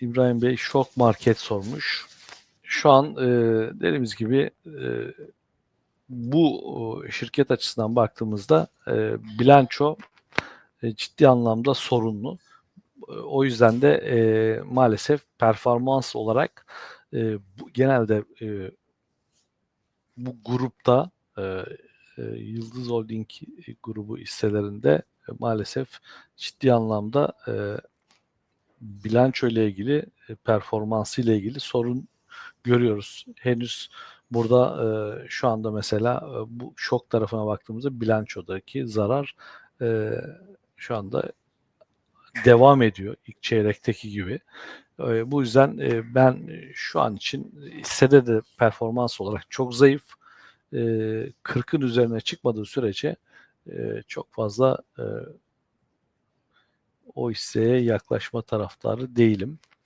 İbrahim Bey şok market sormuş. Şu an e, dediğimiz gibi e, bu şirket açısından baktığımızda e, bilanço e, ciddi anlamda sorunlu. O yüzden de e, maalesef performans olarak e, bu, genelde e, bu grupta e, e, Yıldız Holding grubu hisselerinde e, maalesef ciddi anlamda e, bilanço ile ilgili e, performansı ile ilgili sorun görüyoruz. Henüz burada e, şu anda mesela e, bu şok tarafına baktığımızda bilançodaki zarar e, şu anda devam ediyor ilk çeyrekteki gibi. E, bu yüzden e, ben şu an için hissede de performans olarak çok zayıf. E, 40'ın üzerine çıkmadığı sürece e, çok fazla e, o hisseye yaklaşma taraftarı değilim.